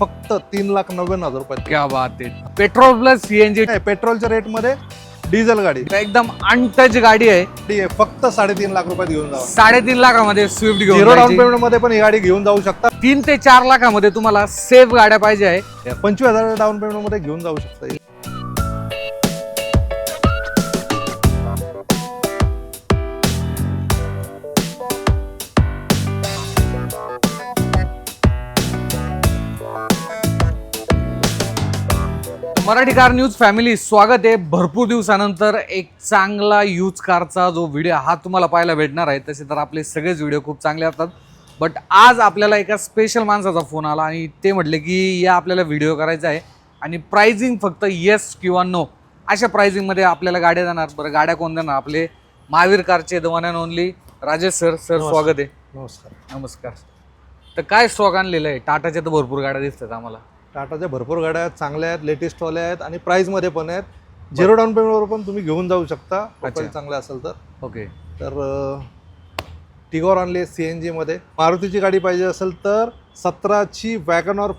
फक्त तीन लाख नव्याण्णव हजार रुपयात क्या बात आहे पेट्रोल प्लस सीएनजी नाही, पेट्रोलच्या रेटमध्ये डिझेल गाडी. एकदम अनटच गाडी आहे. ती आहे फक्त साडेतीन लाख रुपयात घेऊन जावा. साडेतीन लाखामध्ये स्विफ्ट झिरो घेऊन डाऊन जायची. पेमेंटमध्ये पण ही गाडी घेऊन जाऊ शकता. तीन ते चार लाखामध्ये तुम्हाला सेफ गाड्या पाहिजे आहे. पंचवीस हजार डाऊन पेमेंटमध्ये घेऊन जाऊ शकता. मराठी कार न्यूज फॅमिली स्वागत आहे. भरपूर दिवसानंतर एक चांगला यूज कारचा जो व्हिडिओ हा तुम्हाला पाहायला भेटणार आहे. तसे तर आपले सगळेच व्हिडिओ खूप चांगले असतात. बट आज आपल्याला एका स्पेशल माणसाचा फोन आला आणि ते म्हटले की या आपल्याला व्हिडिओ करायचा आहे आणि प्राइसिंग फक्त येस किंवा नो अशा प्राइसिंगमध्ये आपल्याला गाड्या देणार बरं गाड्या कोण देणार? आपले महावीर कारचे the one and only Rajesh sir sir. स्वागत आहे. नमस्कार. नमस्कार. तर काय स्टॉक आणलेलं आहे? टाटाच्या तर भरपूर गाड्या दिसतात आम्हाला. टाटाच्या भरपूर गाड्या आहेत चांगल्या आहेत लेटेस्ट वाल्या आहेत आणि प्राइसमध्ये पण आहेत. झिरो डाऊन पेमेंटवर पण तुम्ही घेऊन जाऊ शकता. प्रोफाईल चांगलं असेल तर. ओके तर टिगॉर आणली सी एन जीमध्ये मारुतीची गाडी पाहिजे असेल तर सतराची वॅगनॉर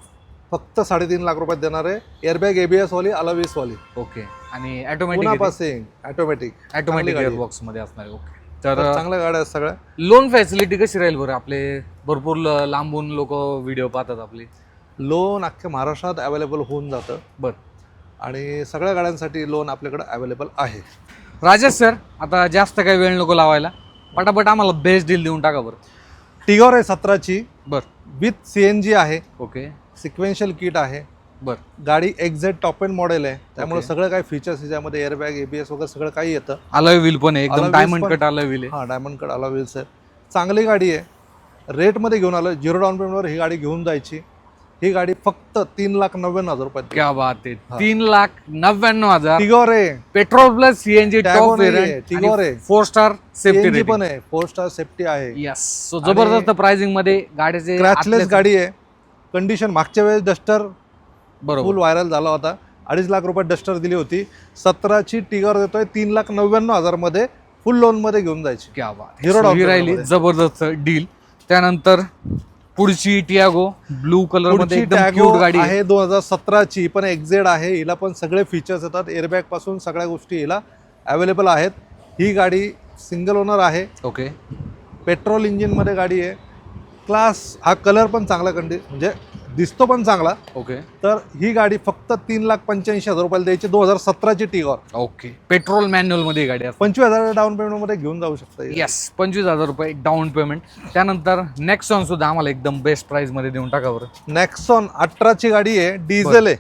फक्त साडेतीन लाख रुपयात देणार आहे. एअरबॅग एबीएस वाली अलावीस वाली. ओके आणि पुन्हा ऑटोमॅटिक पासिंग ऑटोमॅटिक ऑटोमॅटिक गाडी आहे. बॉक्समध्ये असणार ओके तर चांगल्या गाड्या आहेत सगळ्या. लोन फॅसिलिटी कशी राहील बरं? आपले भरपूर लांबून लोक व्हिडिओ पाहतात आपले. लोन अख्ख्या महाराष्ट्रात अवेलेबल होऊन जातं. बर. आणि सगळ्या गाड्यांसाठी लोन आपल्याकडे अवेलेबल आहे. राजेश सर आता जास्त काही वेळ नको लावायला. पटापट आम्हाला बेस्ट डील देऊन टाका बरं. टिगॉर आहे सतराची. बर. विथ सी एन जी आहे. ओके. सिक्वेन्शियल किट आहे. बर. गाडी एक्झॅक्ट टॉप एंड मॉडेल आहे. त्यामुळे. सगळं काही फीचर्स याच्यामध्ये एअरबॅग एबीएस वगैरे सगळं काही येतं. अलॉय व्हील पण आहे. एकदम डायमंड कट अलॉय व्हील आहे. हां डायमंड कट आला व्हील्स आहे. चांगली गाडी आहे. रेटमध्ये घेऊन आलो. झिरो डाऊन पेमेंटवर ही गाडी घेऊन जायची. ही गाडी फक्त तीन लाख नव्याण्णव हजार रुपयात क्या बात आहे. तीन लाख नव्याण्णव हजार. टिगॉर आहे. Petrol plus CNG top Tigor आहे. फोर स्टार सेफ्टी पण आहे. फोर स्टार सेफ्टी आहे. यस सो जबरदस्त प्राइसिंगमध्ये गाड्याचे क्रॅचलेस गाडी आहे. कंडिशन मागच्या वेळेस डस्टर बरोबर. फुल व्हायरल झाला होता. अडीच लाख रुपयात डस्टर दिली होती. सतराची टिगर देतोय तीन लाख नव्याण्णव हजारमध्ये फुल लोनमध्ये घेऊन जायची. क्या बात ही राहिली. जबरदस्त डील त्यानंतर पुढची टियागो ब्लू कलरमध्ये गाडी आहे. आहे दोन हजार सतराची पण एक्झेड आहे. हिला पण सगळे फीचर्स येतात. एअरबॅगपासून सगळ्या गोष्टी हिला अवेलेबल आहेत. ही गाडी सिंगल ओनर आहे. ओके पेट्रोल इंजिनमध्ये गाडी आहे. क्लास हा कलर पण चांगला कंडि म्हणजे दिसतो पण चांगला. ओके. तर ही गाडी फक्त तीन लाख पंच्याऐंशी हजार रुपयाला द्यायची दोन हजार सतराची टिगॉर. ओके. पेट्रोल मॅन्युअलमध्ये ही गाडी पंचवीस हजार डाऊन पेमेंटमध्ये घेऊन जाऊ शकता ही. येस पंचवीस हजार रुपये डाऊन पेमेंट त्यानंतर नेक्स्ट सॉन सुद्धा आम्हाला एकदम बेस्ट प्राइसमध्ये देऊन टाका बरं. नेक्सॉन अठराची गाडी आहे डिझेल आहे.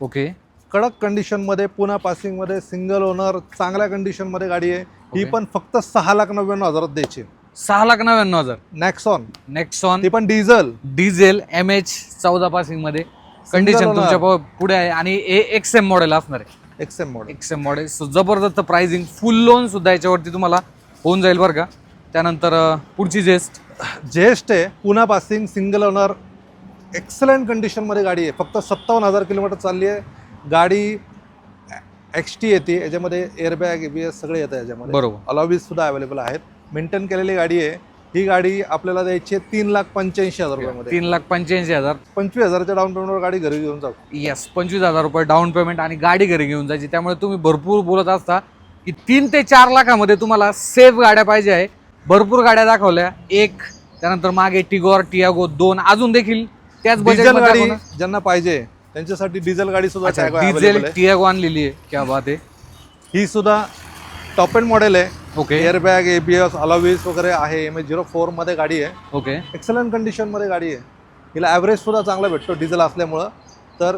ओके. कडक कंडिशनमध्ये पुन्हा पासिंगमध्ये सिंगल ओनर चांगल्या कंडिशनमध्ये गाडी आहे. ही. पण फक्त सहा लाख नव्याण्णव हजारात द्यायची सहा लाख नव्याण्णव हजार. नॅक्सॉन नेक्स्ट सॉन ती पण डिझेल डिझेल एम एच चौदा पासिंगमध्ये. Condition owner. तुमच्या प- पुढे आहे. आणि एक्स एम मॉडेल असणार आहे. XM model X M model so जबरदस्त प्राइसिंग फुल लोन सुद्धा याच्यावरती तुम्हाला होऊन जाईल बरं का. त्यानंतर अं, पुढची जेस्ट जेस्ट आहे. पुन्हा पासिंग सिंगल ओनर एक्सलंट कंडिशनमध्ये गाडी आहे. फक्त सत्तावन्न हजार किलोमीटर चालली आहे. गाडी एक्स टी येते. याच्यामध्ये एअरबॅग ए बी एस सगळे येतं याच्यामध्ये. बरोबर. अलॉबीज सुद्धा अवेलेबल आहेत. मेंटेन केलेली गाडी आहे. ही गाडी आपल्याला द्यायची आहे तीन लाख पंच्याऐंशी हजार रुपयामध्ये. तीन लाख पंच्याऐंशी हजार. पंचवीस हजारच्या डाऊन पेमेंटवर गाडी घरी घेऊन जाऊ. येस पंचवीस हजार रुपये डाऊन पेमेंट आणि गाडी घरी घेऊन जायची. त्यामुळे तुम्ही भरपूर बोलत असता की तीन ते चार लाखामध्ये तुम्हाला सेफ गाड्या पाहिजे आहे. भरपूर गाड्या दाखवल्या. एक त्यानंतर मागे टिगोर टियागो दोन अजून देखील त्याच डिझेल गाडी बजेट ज्यांना पाहिजे त्यांच्यासाठी डिझेल गाडी सुद्धा डिझेल available आहे. टियागो आणलेली आहे. क्या बात आहे. ही सुद्धा टॉप एंड मॉडेल आहे. Okay airbag ABS alloy wheels वगैरे आहे. एम एच झिरो फोरमध्ये गाडी आहे. ओके एक्सलंट कंडिशनमध्ये गाडी आहे. हिला ॲव्हरेज सुद्धा चांगला भेटतो डिझेल असल्यामुळं. तर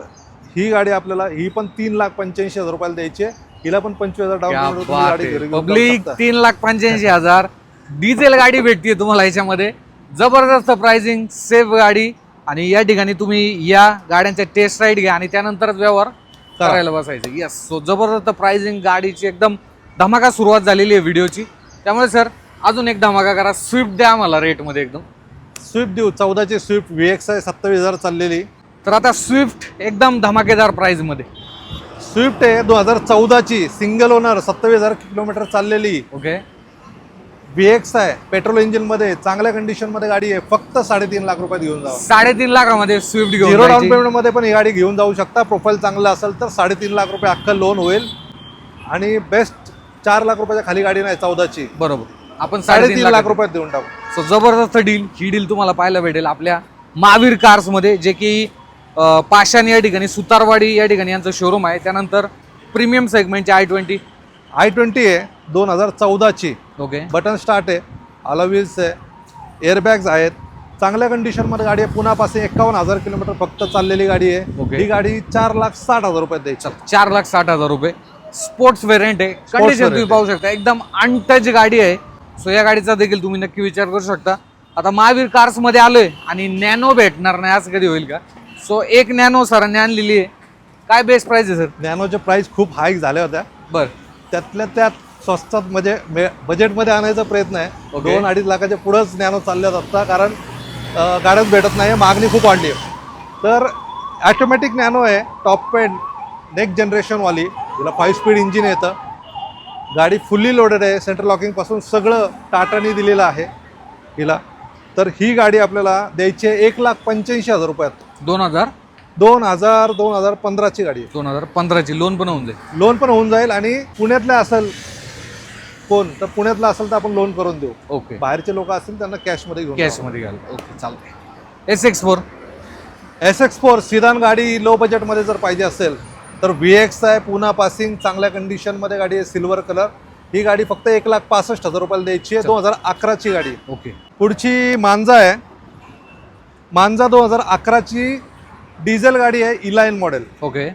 ही गाडी आपल्याला ही पण तीन लाख पंच्याऐंशी हजार रुपयाला द्यायची आहे. हिला पण पंचवीस हजार डाऊन पेमेंट पब्लिक. तीन लाख पंच्याऐंशी हजार. डिझेल गाडी भेटते तुम्हाला याच्यामध्ये. जबरदस्त प्राइसिंग सेफ गाडी. आणि या ठिकाणी तुम्ही या गाड्यांच्या टेस्ट राईड घ्या आणि त्यानंतरच व्यवहार करा. करायला बसायचं. येस सो जबरदस्त प्राइसिंग गाडीची एकदम धमाका सुरुवात झालेली आहे व्हिडिओची. त्यामुळे सर अजून एक धमाका करा. स्विफ्ट द्या आम्हाला रेटमध्ये एकदम. स्विफ्ट देऊ. चौदाची स्विफ्ट व्ही एक्स आहे सत्तावीस हजार चाललेली. तर आता स्विफ्ट एकदम धमाकेदार प्राइसमध्ये स्विफ्ट आहे दोन हजार चौदाची. सिंगल ओनर सत्तावीस हजार किलोमीटर चाललेली. ओके व्ही एक्स आहे पेट्रोल इंजिनमध्ये चांगल्या कंडिशनमध्ये गाडी आहे. फक्त साडेतीन लाख रुपयात घेऊन जावा. साडेतीन लाखामध्ये स्विफ्ट घेऊन झिरो डाऊन जायची. पेमेंटमध्ये पण ही गाडी घेऊन जाऊ शकता. प्रोफाईल चांगलं असेल तर साडेतीन लाख रुपये अख्खं लोन होईल. आणि बेस्ट चार लाख रुपयाच्या खाली गाडी नाही चौदाची. बरोबर. आपण साडेतीन लाख लाख रुपयात देऊन टाकू. सो जबरदस्त डील ही डील तुम्हाला पाहायला भेटेल आपल्या महावीर कार्समध्ये जे की अं, पाषाण या ठिकाणी सुतारवाडी या ठिकाणी यांचं शोरूम आहे. त्यानंतर प्रीमियम सेगमेंटचे आय ट्वेंटी आय ट्वेंटी आहे दोन हजार चौदाची. ओके बटन स्टार्ट आहे अलॉव्हिल्स आहे एअरबॅग्स आहेत. चांगल्या कंडिशनमध्ये गाडी आहे पुण्यापासून एकावन्न हजार किलोमीटर फक्त चाललेली गाडी आहे. Okay. ही गाडी चार लाख साठ हजार रुपयात द्यायची. चार लाख साठ हजार रुपये. स्पोर्ट्स व्हेरियंट आहे. कंडिशन तुम्ही आहे. पाहू शकता. एकदम अनटच गाडी आहे. सो या गाडीचा देखील तुम्ही नक्की विचार करू शकता. आता महावीर कार्समध्ये आलोय आणि नॅनो भेटणार नाही असं कधी होईल का? सो एक नॅनो सरांनी आणलेली आहे. काय बेस्ट प्राइस आहे सर नॅनोचे प्राईस खूप हाईक झाल्या होत्या. बर. त्यातल्या त्यात स्वस्तात म्हणजे बजेटमध्ये आणायचा प्रयत्न आहे. दोन अडीच लाखाच्या पुढंच नॅनो चालल्यात आत्ता कारण गाड्याच भेटत नाही मागणी खूप वाढली आहे. तर ॲटोमॅटिक नॅनो आहे टॉप पेड नेक्स्ट जनरेशनवाली तिला फाईव्ह स्पीड इंजिन येतं. गाडी फुल्ली लोडेड आहे. सेंट्रल लॉकिंगपासून सगळं टाटानी दिलेलं आहे हिला. तर ही गाडी आपल्याला द्यायची आहे एक लाख पंच्याऐंशी हजार रुपयात. दोन हजार? दोन हजार दोन हजार पंधराची गाडी आहे. दोन हजार पंधराची. लोन पण होऊन जाईल. लोन पण होऊन जाईल आणि पुण्यातल्या असेल कोण तर पुण्यातला असेल तर आपण लोन करून देऊ. ओके बाहेरचे लोक असतील त्यांना कॅशमध्ये घेऊन कॅशमध्ये घ्याल. ओके चालतंय. S X four S X four sedan गाडी लो बजेटमध्ये जर पाहिजे असेल तर व्ही एक्स आहे पुना पासिंग चांगल्या कंडिशनमध्ये गाडी आहे सिल्वर कलर ही गाडी फक्त एक लाख पासष्ट हजार रुपयाला द्यायची आहे दोन हजार अकराची गाडी. ओके. पुढची मांजा आहे. मांजा दोन हजार अकराची डिझेल गाडी आहे इलाईन मॉडेल ओके.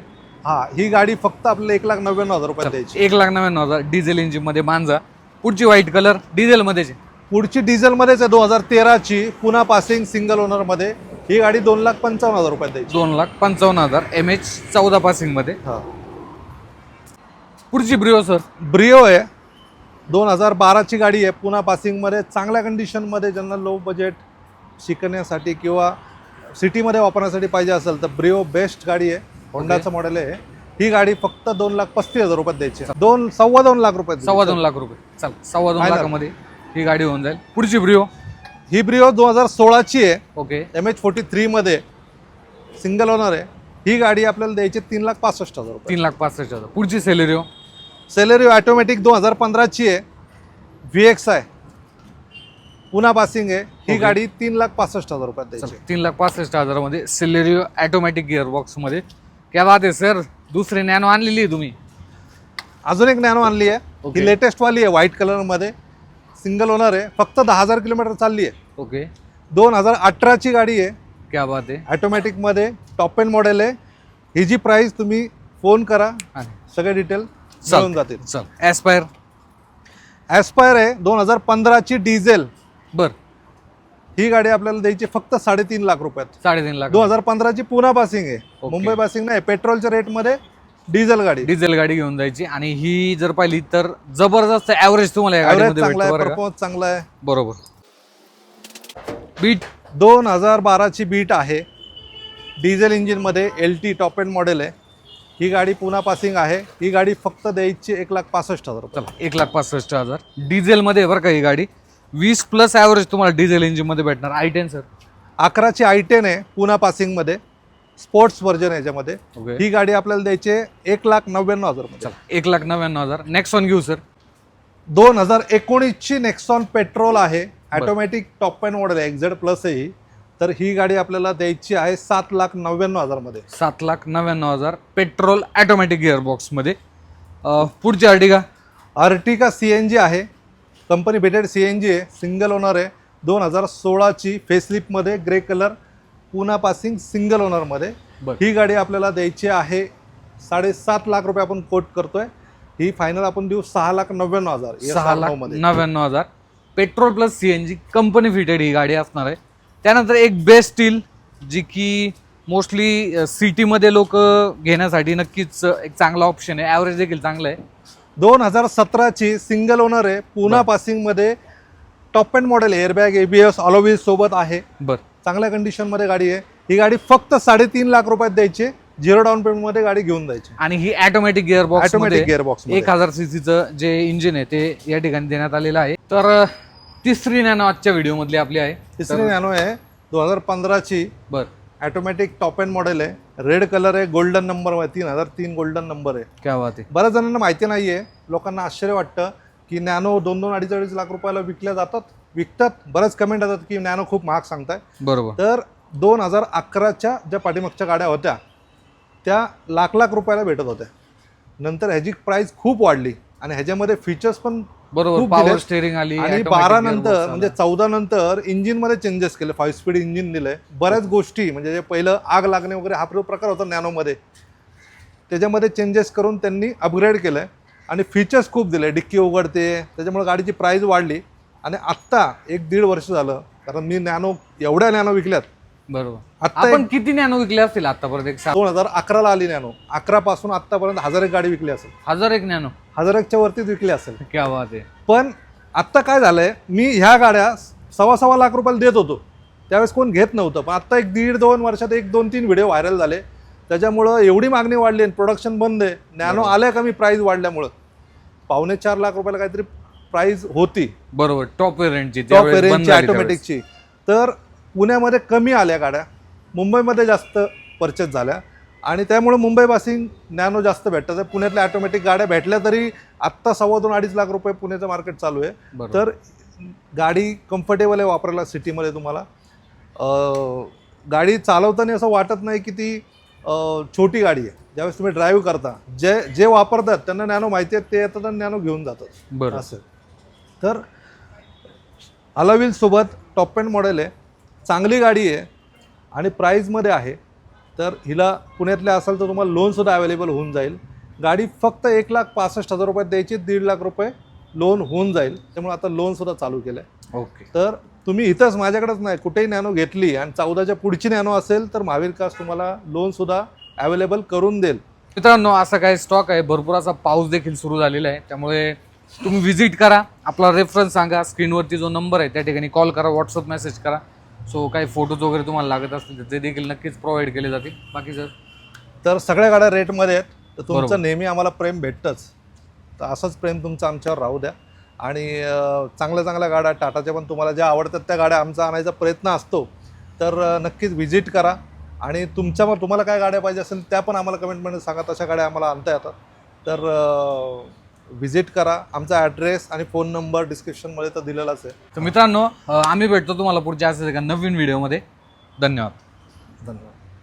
हा ही गाडी फक्त आपल्याला एक लाख नव्याण्णव हजार रुपयाला द्यायची एक लाख नव्याण्णव हजार डिझेल इंजिनमध्ये मांजा. पुढची व्हाईट कलर डिझेल मध्येच आहे. पुढची डिझेलमध्येच आहे दोन हजार तेराची पुना पासिंग सिंगल ओनरमध्ये ही गाडी दोन लाख पंचावन्न हजार रुपयात द्यायची. दोन लाख पंचावन्न हजार एम एच चौदा पासिंगमध्ये. हा. पुढची ब्रिओ सर ब्रिओ आहे. दोन हजार बाराची गाडी आहे. पुना पासिंगमध्ये चांगल्या कंडिशनमध्ये ज्यांना लो बजेट शिकण्यासाठी किंवा सिटीमध्ये वापरण्यासाठी पाहिजे असेल तर ब्रिओ बेस्ट गाडी आहे. होंडाचं मॉडेल आहे. ही गाडी फक्त दोन लाख पस्तीस हजार रुपयात द्यायची आहे. दोन सव्वा दोन लाख रुपयात सव्वा. दोन लाख रुपये. चल सव्वा दोन Final. लाखामध्ये ही गाडी होऊन जाईल. पुढची ब्रिओ ही ब्रिओ दोन हजार सोळाची आहे. ओके. एम एच फोर्टी थ्रीमध्ये सिंगल ओनर आहे. ही गाडी आपल्याला द्यायची तीन लाख पासष्ट हजार रुपये. तीन लाख पासष्ट हजार. पुढची सेलेरिओ सेलेरी ऑटोमॅटिक दोन हजार पंधराची आहे. व्ही एक्स आहे पुन्हा पासिंग आहे. ही Okay. गाडी तीन लाख पासष्ट हजार रुपयात द्यायची. तीन लाख पासष्ट हजारामध्ये सेलेरिओ ऑटोमॅटिक गिअर बॉक्समध्ये क्या बात आहे सर दुसरी नॅनो आणलेली आहे तुम्ही. अजून एक नॅनो आणली आहे. Okay. ही लेटेस्ट वाली आहे व्हाईट कलरमध्ये सिंगल ओनर आहे. फक्त दहा हजार किलोमीटर चालली आहे. ओके. दोन हजार अठराची गाडी आहे. क्या बात आहे. ऑटोमॅटिकमध्ये टॉप एन मॉडेल आहे. ही जी प्राईस तुम्ही फोन करा आणि सगळे डिटेल चल. मिळून जातील. चल. ॲस्पायर ॲस्पायर आहे दोन हजार पंधराची डिझेल बर. ही गाडी आपल्याला द्यायची फक्त साडेतीन लाख रुपयात. साडेतीन लाख. दोन हजार पंधराची पुना पासिंग आहे. मुंबई पासिंग नाही पेट्रोलच्या रेटमध्ये डिझेल गाडी. डिझेल गाडी घेऊन जायची. आणि ही जर पाहिली तर जबरदस्त ॲव्हरेज तुम्हाला आहे परफॉर्मन्स चांगला आहे. बरोबर. बीट दोन हजार बाराची बीट आहे. डिझेल इंजिनमध्ये L T top end model आहे. ही गाडी पुना पासिंग आहे. ही गाडी फक्त द्यायची एक लाख पासष्ट हजार रुपये. चला एक लाख पासष्ट हजार. डिझेलमध्ये बरं का ही गाडी. वीस प्लस ॲव्हरेज तुम्हाला डिझेल इंजिनमध्ये भेटणार. I ten sir. अकराची I ten आहे पुना पासिंगमध्ये. स्पोर्ट्स व्हर्जन आहे याच्यामध्ये. ओके. ही गाडी आपल्याला द्यायची एक लाख नव्याण्णव हजार रुपये. चला एक लाख नव्याण्णव हजार. नेक्स्ट वन घेऊ सर. दोन हजार एकोणीसची नेक्सॉन पेट्रोल आहे. ऑटोमॅटिक टॉप एंड मॉडेल आहे एक्झेड प्लस आहे ही. तर ही गाडी आपल्याला द्यायची आहे सात लाख नव्याण्णव हजारमध्ये. सात लाख नव्याण्णव हजार पेट्रोल ॲटोमॅटिक गिअर बॉक्समध्ये पुढची Ertiga Ertiga C N G आहे. Company fitted C N G आहे सिंगल ओनर आहे. दोन हजार सोळाची फेसलिपमध्ये grey colour Pune passing single ओनरमध्ये. ही गाडी आपल्याला द्यायची आहे साडेसात लाख रुपये आपण कोट करतोय. ही फायनल आपण देऊ सहा लाख नव्याण्णव हजार सहा लाख नव्याण्णव हजार. Petrol plus C N G company fitted ही गाडी असणार आहे. त्यानंतर एक बेस्ट स्टील जी की मोस्टली सिटीमध्ये लोक घेण्यासाठी नक्कीच एक चांगला ऑप्शन आहे. ॲव्हरेज देखील चांगलं आहे. दोन हजार सतराची सिंगल ओनर आहे. Pune पासिंगमध्ये top end model airbag ABS alloy wheel सोबत आहे. बरं. चांगल्या कंडिशनमध्ये गाडी आहे. ही गाडी फक्त साडेतीन लाख रुपयात द्यायची झिरो डाऊन पेमेंटमध्ये गाडी घेऊन जायची. आणि ही automatic gear box automatic gear box एक हजार सीसीचं जे इंजिन आहे ते या ठिकाणी देण्यात आलेलं आहे. तर तिसरी नॅनो आजच्या व्हिडिओमधली आपली आहे. तिसरी नॅनो आहे दोन हजार पंधराची. बर. ॲटोमॅटिक टॉप एंड मॉडेल आहे. रेड कलर आहे गोल्डन नंबर आहे तीन हजार तीन गोल्डन नंबर आहे. क्या बात आहे. बऱ्याच जणांना माहिती नाही आहे लोकांना आश्चर्य वाटतं की नॅनो दोन दोन अडीच अडीच लाख रुपयाला विकल्या जातात. विकतात बऱ्याच कमेंट येतात की नॅनो खूप महाग सांगताय. बरोबर. तर दोन हजार अकराच्या ज्या पाठीमागच्या गाड्या होत्या त्या लाख लाख रुपयाला भेटत होत्या. नंतर ह्याची प्राइस खूप वाढली आणि ह्याच्यामध्ये फीचर्स पण बरोबर पॉवर. स्टेअरिंग आली आणि बारा नंतर. म्हणजे चौदा नंतर इंजिनमध्ये चेंजेस केले फाईव्ह स्पीड इंजिन दिलंय. बऱ्याच गोष्टी म्हणजे जे पहिलं आग लागणे वगैरे हा प्रकार होता नॅनोमध्ये. त्याच्यामध्ये चेंजेस करून त्यांनी अपग्रेड केलंय. आणि फीचर्स खूप दिले डिक्की उघडते त्याच्यामुळे गाडीची प्राइस वाढली. आणि आत्ता एक दीड वर्ष झालं कारण मी नॅनो एवढ्या नॅनो विकल्यात बरोबर. आत्ता आपण किती नॅनो विकले असतील आतापर्यंत एक दोन हजार अकराला आली नॅनो. अकरा पासून आत्तापर्यंत हजार एक गाडी विकली असेल. हजार एक नॅनो. हजार एकच्या वरतीच विकली असेल. क्या बात आहे. पण आत्ता काय झालंय मी ह्या गाड्या सव्वा सव्वा लाख रुपयाला देत होतो. त्यावेळेस कोण घेत नव्हतं पण आत्ता एक दीड दोन वर्षात एक दोन तीन व्हिडिओ व्हायरल झाले. त्याच्यामुळं एवढी मागणी वाढली आणि प्रोडक्शन बंद आहे. नॅनो आल्या कमी प्राईस वाढल्यामुळं. पावणे चार लाख रुपयाला काहीतरी प्राईस होती. बरोबर. टॉप वेरियंटची टॉप वेरियंटची ऑटोमॅटिकची तर पुण्यामध्ये कमी आल्या गाड्या. मुंबईमध्ये जास्त परचेस झाल्या. आणि त्यामुळे मुंबई पासिंग नॅनो जास्त भेटतात. पुण्यातल्या ऑटोमॅटिक गाड्या भेटल्या तरी आत्ता सव्वा दोन अडीच लाख रुपये पुण्याचं मार्केट चालू आहे. तर गाडी कम्फर्टेबल आहे वापरायला सिटीमध्ये तुम्हाला. गाडी चालवताना असं वाटत नाही की ती छोटी गाडी आहे. ज्यावेळेस तुम्ही ड्राईव्ह करता जे जे वापरतात त्यांना नॅनो माहिती आहे ते येतात आणि नॅनो घेऊन जातात. बरोबर. असं तर अलाविल सोबत टॉप एंड मॉडेल आहे. चांगली गाडी आहे आणि प्राईजमध्ये आहे. तर हिला पुण्यातल्या असाल तर तुम्हाला लोनसुद्धा अवेलेबल होऊन जाईल. गाडी फक्त एक लाख पासष्ट हजार रुपयात द्यायची दीड लाख रुपये लोन होऊन जाईल. त्यामुळे आता लोनसुद्धा चालू केलं आहे ओके. तर तुम्ही इथंच माझ्याकडेच नाही कुठेही नॅनो घेतली आणि चौदाच्या पुढची नॅनो असेल तर महावीर कास तुम्हाला लोनसुद्धा अवेलेबल करून देईल. मित्रांनो असा काही स्टॉक आहे. भरपूर असा पाऊस देखील सुरू झालेला आहे. त्यामुळे तुम्ही व्हिजिट करा. आपला रेफरन्स सांगा. स्क्रीनवरती जो नंबर आहे त्या ठिकाणी कॉल करा व्हॉट्सअप मेसेज करा. सो काही फोटोज वगैरे तुम्हाला लागत असतील ते देखील नक्कीच प्रोव्हाइड केले जातील. बाकी सर तर सगळ्या गाड्या रेटमध्ये आहेत. तर. तुमचं नेहमी आम्हाला प्रेम भेटतंच. तर असंच प्रेम तुमचं आमच्यावर राहू द्या. आणि चांगल्या चांगल्या गाड्या टाटाच्या पण तुम्हाला ज्या आवडतात त्या गाड्या आमचा आणायचा प्रयत्न असतो. तर नक्कीच व्हिजिट करा. आणि तुमच्या तुम्हाला काय गाड्या पाहिजे असेल त्या पण आम्हाला कमेंटमध्ये सांगा. तशा गाड्या आम्हाला आणता येतात. तर व्हिजिट करा. आमचा ॲड्रेस आणि फोन नंबर डिस्क्रिप्शनमध्ये तर दिलेलाच आहे. तर मित्रांनो अं, आम्ही भेटतो तुम्हाला पुढच्या असं एका नवीन व्हिडिओमध्ये धन्यवाद. धन्यवाद.